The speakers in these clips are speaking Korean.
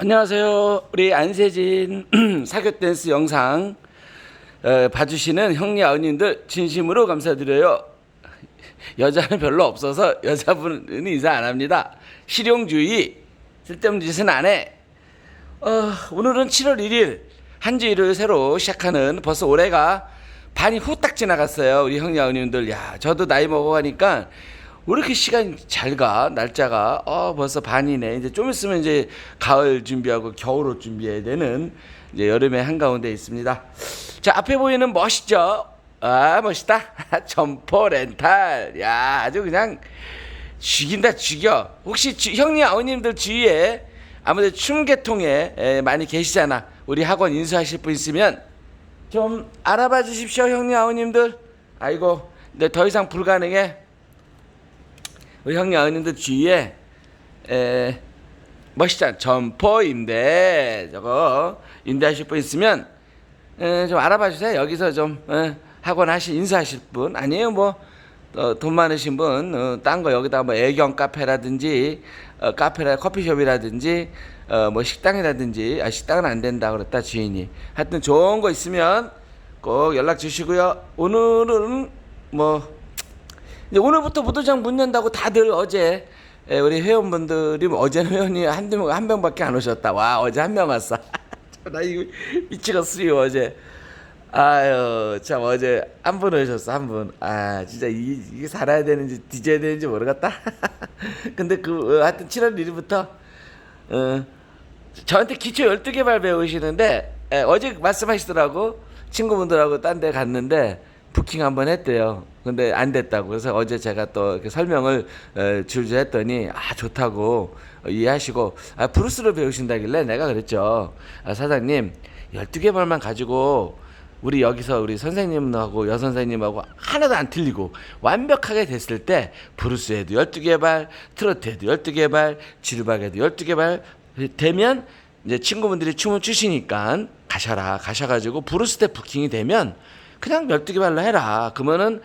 안녕하세요. 우리 안세진 사교 댄스 영상 어, 봐주시는 형님 아버님들 진심으로 감사드려요. 여자는 별로 없어서 여자분은 인사 안 합니다. 실용주의 쓸데없는 짓은 안 해. 어, 오늘은 7월 1일 한 주일을 새로 시작하는 벌써 올해가 반이 후딱 지나갔어요. 우리 형님 아버님들. 야, 저도 나이 먹어가니까 왜 이렇게 시간이 잘 가? 날짜가 어 벌써 반이네. 이제 좀 있으면 이제 가을 준비하고 겨울옷 준비해야 되는 이제 여름의 한가운데 있습니다. 자 앞에 보이는 멋있죠? 아 멋있다. 점퍼 렌탈. 야 아주 그냥 죽인다 죽여. 혹시 주, 형님 아버님들 주위에 아무래도 춤계통에 에, 많이 계시잖아. 우리 학원 인수하실 분 있으면 좀 알아봐 주십시오 형님 아버님들. 아이고 네, 더 이상 불가능해. 아버님들 주위에 에, 멋있잖아 점퍼 임대 저거 임대하실 분 있으면 에, 좀 알아봐 주세요 여기서 좀 에, 학원 하시 인수하실 분 아니에요 뭐돈 많으신 분, 어, 딴거 여기다 뭐 애견 카페라든지, 어, 카페라 커피숍이라든지, 어, 뭐 식당이라든지, 아, 식당은 안 된다 그랬다 주인이. 하여튼 좋은 거 있으면 꼭 연락 주시고요. 오늘은 뭐 이제 오늘부터 무도장 문 연다고 다들 어제 에, 우리 회원분들이 뭐 어제는 회원이 한두 명, 한 명밖에 안 오셨다. 와 어제 한 명 왔어. 나 이거 미치겠어요 어제. 아유 참 어제 한 분 오셨어 한 분. 아 진짜 이게, 이게 살아야 되는지 뒤져야 되는지 모르겠다. 근데 그 어, 하여튼 7월 1일부터 어, 저한테 기초 12개발 배우시는데 에, 어제 말씀하시더라고 친구분들하고 딴 데 갔는데 부킹 한번 했대요. 근데 안 됐다고. 그래서 어제 제가 또 설명을 에, 줄줄 했더니 아 좋다고 어, 이해하시고 아 브루스를 배우신다길래 내가 그랬죠. 아, 사장님 12개발만 가지고 우리 여기서 우리 선생님하고 여선생님하고 하나도 안 틀리고 완벽하게 됐을 때 브루스에도 12개 발, 트로트에도 12개 발, 지르박에도 12개 발 되면 이제 친구분들이 춤을 추시니까 가셔라 가셔가지고 브루스 때 부킹이 되면 그냥 12개발로 해라 그러면은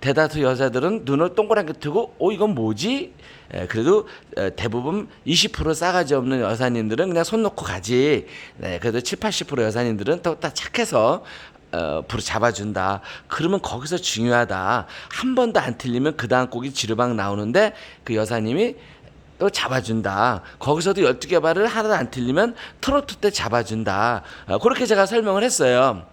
대다수 여자들은 눈을 동그랗게 뜨고 어 이건 뭐지? 에, 그래도 에, 대부분 20% 싸가지 없는 여사님들은 그냥 손 놓고 가지. 네, 그래도 7, 80% 여사님들은 또딱 착해서 어, 부르 잡아준다. 그러면 거기서 중요하다. 한 번도 안 틀리면 그 다음 곡이 지르방 나오는데 그 여사님이 또 잡아준다. 거기서도 12개 발을 하나도 안 틀리면 트로트 때 잡아준다. 어, 그렇게 제가 설명을 했어요.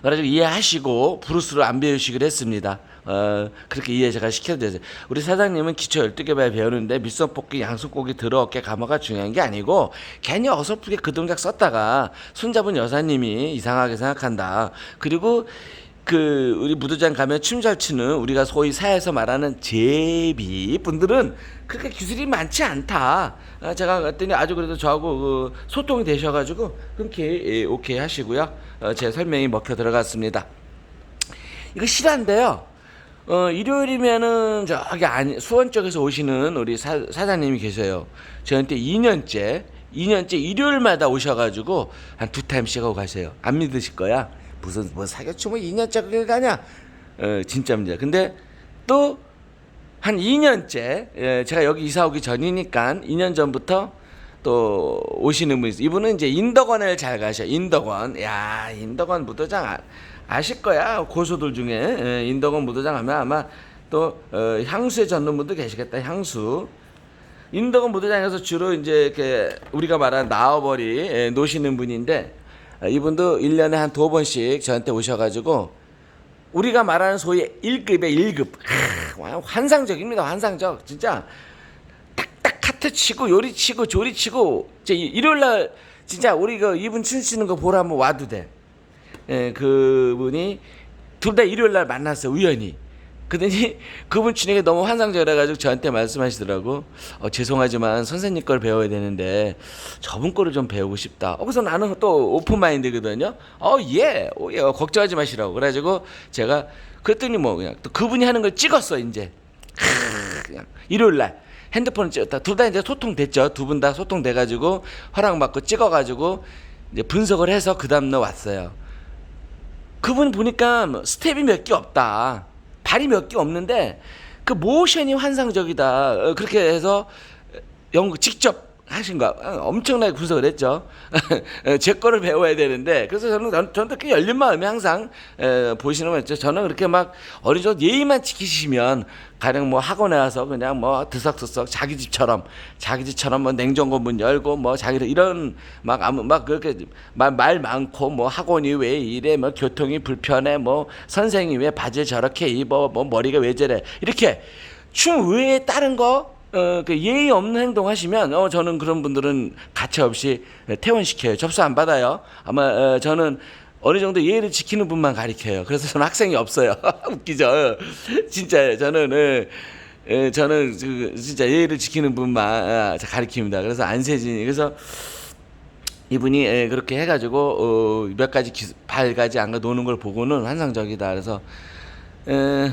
그래가지고 이해하시고 브루스를 안 배우시기로 했습니다. 어, 그렇게 이해 제가 시켜드렸어요. 우리 사장님은 기초 12개발 배우는데 밑선 뽑기, 양손 뽑기, 들어 어깨 감아가 중요한 게 아니고 괜히 어설프게 그 동작 썼다가 손잡은 여사님이 이상하게 생각한다. 그리고 그 우리 무도장 가면 춤 잘 추는 우리가 소위 사에서 말하는 제비 분들은 그렇게 기술이 많지 않다. 아, 제가 갔더니 아주 그래도 저하고 그 소통이 되셔가지고 흔쾌히 예, 오케이 하시고요. 어, 제 설명이 먹혀 들어갔습니다. 이거 실화인데요. 어, 일요일이면은 저기 아니, 수원 쪽에서 오시는 우리 사, 사장님이 계세요. 저한테 2년째, 2년째 일요일마다 오셔가지고 한 두 타임씩 하고 가세요. 안 믿으실 거야. 무슨 뭐 사교춤 뭐 2년째 그걸 가냐? 어, 진짜입니다. 근데 또 한 2년째 예, 제가 여기 이사 오기 전이니까 2년 전부터 또 오시는 분이 있어요. 이분은 이제 인덕원을 잘 가셔. 인덕원. 야, 인덕원 무도장 아, 아실 거야. 고소들 중에 예, 인덕원 무도장 하면 아마 또 어, 향수에 젓는 분도 계시겠다. 향수. 인덕원 무도장에서 주로 이제 이렇게 우리가 말하는 나와버리 예, 노시는 분인데 아, 이분도 1년에 한 두 번씩 저한테 오셔가지고 우리가 말하는 소위 1급에 1급 하, 환상적입니다 환상적 진짜 딱딱 카트 치고 요리 치고 조리 치고 이제 일요일 날 진짜 우리 그 이분 춤추는 거 보러 한번 와도 돼. 예, 그분이 둘 다 일요일 날 만났어 우연히. 그더니 그분 게 너무 환상적이라 가지고 저한테 말씀하시더라고. 어, 죄송하지만 선생님 걸 배워야 되는데 저분 거를 좀 배우고 싶다. 어, 그래서 나는 또 오픈 마인드거든요. 어, 예. 어, 예. 걱정하지 마시라고. 그래 가지고 제가 그랬더니 뭐 그냥 또 그분이 하는 걸 찍었어, 이제. 그냥 일요일 날 핸드폰을 찍었다. 둘 다 이제 소통됐죠. 두 분 다 소통돼가지고 허락받고 찍어가지고 이제 분석을 해서 그 다음날 왔어요. 그분 보니까 뭐 스텝이 몇 개 없다. 발이 몇 개 없는데 그 모션이 환상적이다. 어, 그렇게 해서 연구 직접 하신 거 아, 엄청나게 분석을 했죠. 제 거를 배워야 되는데 그래서 저는 전- 저는 그 열린 마음이 항상 에, 보시는 거죠. 저는 그렇게 막 어느 정도 예의만 지키시면 가령 뭐 학원에 와서 그냥 뭐 드석드석 자기 집처럼 자기 집처럼 뭐 냉장고 문 열고 뭐 자기들 이런 막 아무 막 그렇게 말, 말 많고 뭐 학원이 왜 이래 뭐 교통이 불편해 뭐 선생이 왜 바지를 저렇게 입어 뭐 머리가 왜 저래 이렇게 춤 외에 다른 거 어, 그 예의 없는 행동 하시면 어, 저는 그런 분들은 가차 없이 퇴원시켜요. 접수 안 받아요. 아마 어, 저는 어느 정도 예의를 지키는 분만 가리켜요. 그래서 저는 학생이 없어요. 웃기죠. 어, 진짜요. 저는 어, 어, 저는 그, 진짜 예의를 지키는 분만 어, 가리킵니다. 그래서 안세진이 그래서 이분이 예, 그렇게 해가지고 어, 몇 가지 기, 발가지 안가 노는 걸 보고는 환상적이다. 그래서 에,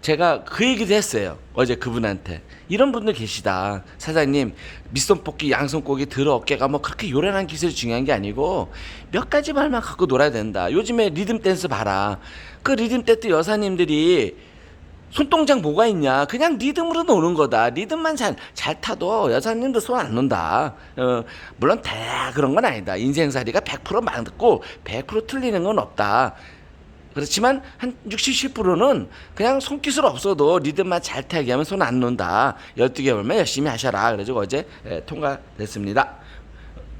제가 그 얘기도 했어요. 어제 그분한테 이런 분들 계시다. 사장님 밑손 뽑기, 양손 꼬기, 들어 어깨가 뭐 그렇게 요란한 기술이 중요한 게 아니고 몇 가지 말만 갖고 놀아야 된다. 요즘에 리듬 댄스 봐라. 그 리듬 댄스 여사님들이 손동작 뭐가 있냐? 그냥 리듬으로 노는 거다. 리듬만 잘, 잘 타도 여자님도 손 안 논다. 어, 물론 다 그런 건 아니다. 인생살이가 100% 맞고 100% 틀리는 건 없다. 그렇지만 한 60, 70%는 그냥 손기술 없어도 리듬만 잘 타게 하면 손 안 논다. 12개월만 열심히 하셔라. 그래가지고 어제 예, 통과됐습니다.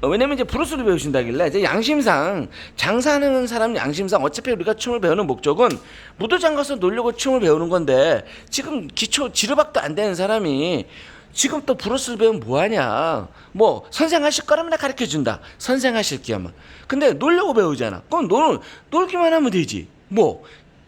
어, 왜냐면 이제 브루스를 배우신다길래 이제 양심상 장사하는 사람 양심상 어차피 우리가 춤을 배우는 목적은 무도장 가서 놀려고 춤을 배우는 건데 지금 기초 지르박도 안 되는 사람이 지금 또 브루스를 배우면 뭐하냐 뭐 선생하실 거라면 나 가르쳐 준다 선생하실 기하면 근데 놀려고 배우잖아 그럼 놀, 놀기만 하면 되지 뭐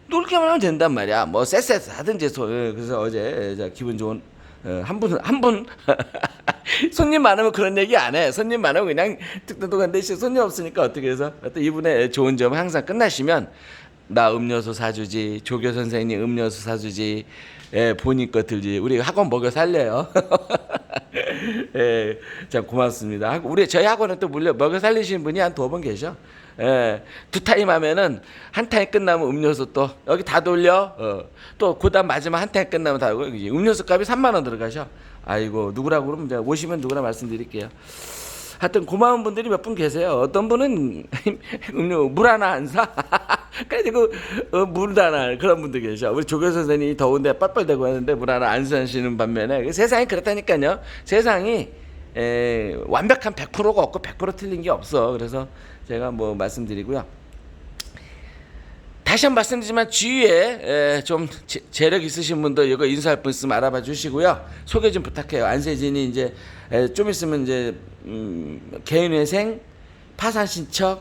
놀기만 하면 된단 말이야 뭐 쎄쎄 하든지 소- 예, 그래서 어제 자, 기분 좋은 어, 한 분, 한 분. 손님 많으면 그런 얘기 안 해. 손님 많으면 그냥 뚝뚝뚝한데 손님 없으니까 어떻게 해서. 또 이분의 좋은 점은 항상 끝나시면 나 음료수 사주지, 조교 선생님 음료수 사주지, 예, 본인 거 들지. 우리 학원 먹여 살려요. 예, 참 고맙습니다. 학- 우리 저희 학원은 또 물려 먹여 살리시는 분이 한 두 분 계셔. 예, 두 타임 하면은 한 타임 끝나면 음료수 또 여기 다 돌려. 어, 또 그다음 마지막 한 타임 끝나면 다 음료수 값이 3만 원 들어가셔. 아이고 누구라고 그러면 제가 오시면 누구나 말씀드릴게요. 하여튼 고마운 분들이 몇 분 계세요. 어떤 분은 음료 물 하나 안 사. 그래가지고 어, 물 하나 그런 분들 계셔. 우리 조교 선생님이 더운데 뻘뻘대고 하는데 물 하나 안 사시는 반면에 세상이 그렇다니까요. 세상이 에, 완벽한 100%가 없고 100% 틀린 게 없어. 그래서 제가 뭐 말씀드리고요. 다시 한번 말씀드리지만 주위에 에, 좀 재- 재력 있으신 분들 이거 인사할 분 있으면 알아봐 주시고요. 소개 좀 부탁해요. 안세진이 이제 에, 좀 있으면 이제 음, 개인회생 파산 신청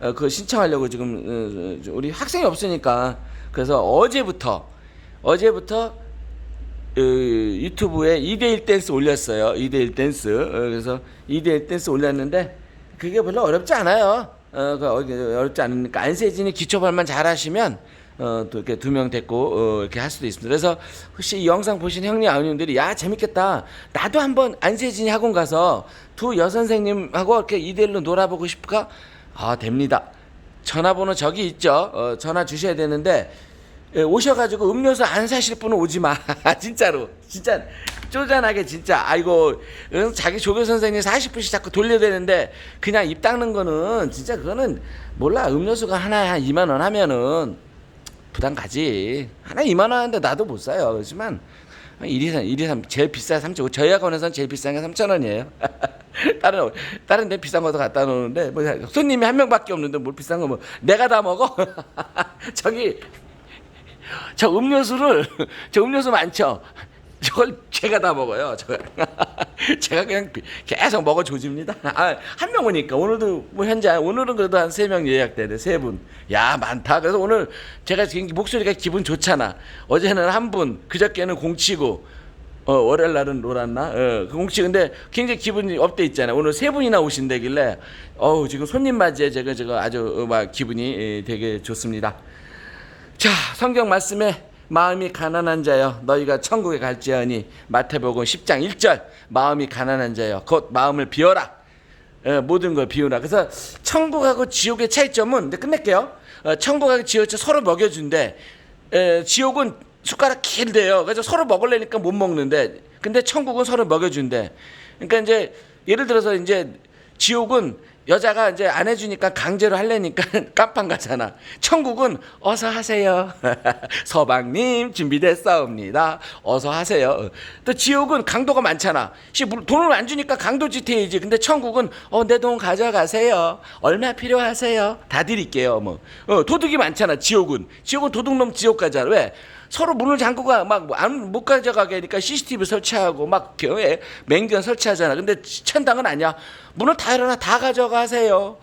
어, 그 신청하려고 지금 어, 어, 우리 학생이 없으니까 그래서 어제부터 어제부터 어, 유튜브에 2대1 댄스 올렸어요. 2대1 댄스. 어, 그래서 2대1 댄스 올렸는데 그게 별로 어렵지 않아요. 어, 그 어, 어렵지 않으니까 안세진이 기초발만 잘 하시면 어, 또 이렇게 두명 데리고 어, 이렇게 할 수도 있습니다. 그래서 혹시 이 영상 보신 형님 아버님들이 야 재밌겠다. 나도 한번 안세진이 학원 가서 두 여선생님하고 이렇게 2대1로 놀아보고 싶을까? 아 됩니다. 전화번호 저기 있죠. 어, 전화 주셔야 되는데 예, 오셔가지고 음료수 안 사실 분은 오지 마. 진짜로. 진짜 쪼잔하게 진짜. 아이고 응, 자기 조교 선생님 40분씩 자꾸 돌려대는데 그냥 입 닦는 거는 진짜 그거는 몰라. 음료수가 하나에 한 2만 원 하면은 부담 가지. 하나 2만 원 하는데 나도 못 사요. 그렇지만 1, 2, 3, 1, 2, 3 제일 비싸 3,500. 저희 학원에서는 제일 비싼 게 3천 원이에요. 다른 다른 데 비싼 것도 갖다 놓는데 뭐 손님이 한 명밖에 없는데 뭘 비싼 거 뭐 내가 다 먹어. 저기 저 음료수를 저 음료수 많죠. 저걸 제가 다 먹어요. 저 제가 그냥 계속 먹어 조집니다. 아, 한 명 오니까 오늘도 뭐 현재 오늘은 그래도 한 세 명 예약되네 세 분. 야 많다. 그래서 오늘 제가 목소리가 기분 좋잖아. 어제는 한 분, 그저께는 공치고. 어 월요일 날은 놀았나? 어, 그 공치 근데 굉장히 기분이 업돼 있잖아요. 오늘 세 분이나 오신다길래 어우 지금 손님 맞이에 제가 제가 아주 어, 막 기분이 예, 되게 좋습니다. 자, 성경 말씀에 마음이 가난한 자여 너희가 천국에 갈지어니 마태복음 10장 1절 마음이 가난한 자여 곧 마음을 비워라. 어, 모든 걸 비우라. 그래서 천국하고 지옥의 차이점은 이제 끝낼게요. 어, 천국하고 지옥 서로 먹여준대. 에, 지옥은 숟가락 길대요. 그래서 서로 먹으려니까 못 먹는데 근데 천국은 서로 먹여준대. 그러니까 이제 예를 들어서 이제 지옥은 여자가 이제 안 해주니까 강제로 하려니까 깜빵 가잖아. 천국은 어서 하세요. 서방님 준비됐사옵니다. 어서 하세요. 또 지옥은 강도가 많잖아. 돈을 안 주니까 강도 짓해야지. 근데 천국은 어, 내 돈 가져가세요. 얼마 필요하세요? 다 드릴게요. 뭐 어, 도둑이 많잖아. 지옥은 지옥은 도둑놈 지옥 가잖아. 왜? 서로 문을 잠그고 막못 가져가게 하니까 CCTV 설치하고 막 경에 맹견 설치하잖아. 근데 천당은 아니야. 문을 다 열어놔 다 가져가세요.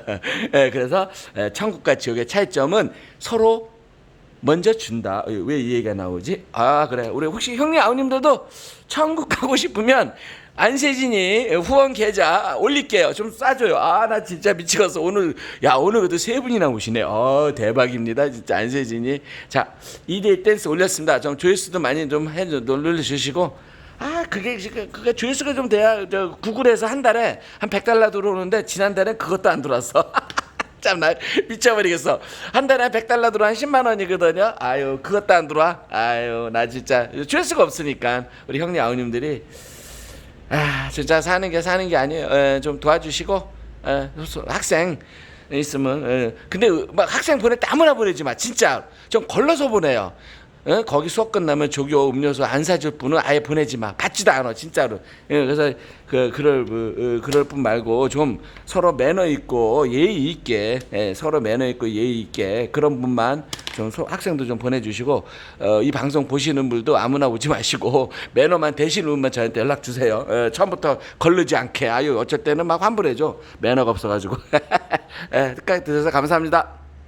예, 그래서 예, 천국과 지옥의 차이점은 서로 먼저 준다. 어, 왜이 얘기가 나오지? 아 그래. 우리 혹시 형님 아우님들도 천국 가고 싶으면 안세진이 후원 계좌 올릴게요. 좀 싸줘요. 아 나 진짜 미치겠어. 오늘 야 오늘 그래도 세 분이나 오시네. 어 대박입니다. 진짜 안세진이 자 2대 댄스 올렸습니다. 좀 조회수도 많이 좀 해줘 눌러주시고. 아 그게 그게 조회수가 좀 돼야 저 구글에서 한 달에 한 100달러 들어오는데 지난달에 그것도 안 들어왔어. 참나 미쳐버리겠어. 한 달에 100달러 들어 한 10만 원이거든요. 아유 그것도 안 들어와. 아유 나 진짜 조회수가 없으니까 우리 형님 아우님들이 아 진짜 사는 게 사는 게 아니에요. 에, 좀 도와주시고 에, 소- 학생 있으면 에, 근데 막 학생 보낼 때 아무나 보내지 마 진짜 좀 걸러서 보내요. 에, 거기 수업 끝나면 조교 음료수 안 사줄 분은 아예 보내지 마 받지도 않아 진짜로. 예, 그래서 그 그럴 그, 어, 그럴 뿐 말고 좀 서로 매너 있고 예의 있게 예, 서로 매너 있고 예의 있게 그런 분만 좀 소- 학생도 좀 보내주시고 어, 이 방송 보시는 분도 아무나 오지 마시고 매너만 되시는 분만 저한테 연락 주세요. 어, 처음부터 걸르지 않게 아유 어쩔 때는 막 환불해줘 매너가 없어가지고. 예, 끝까지 들으셔서 감사합니다.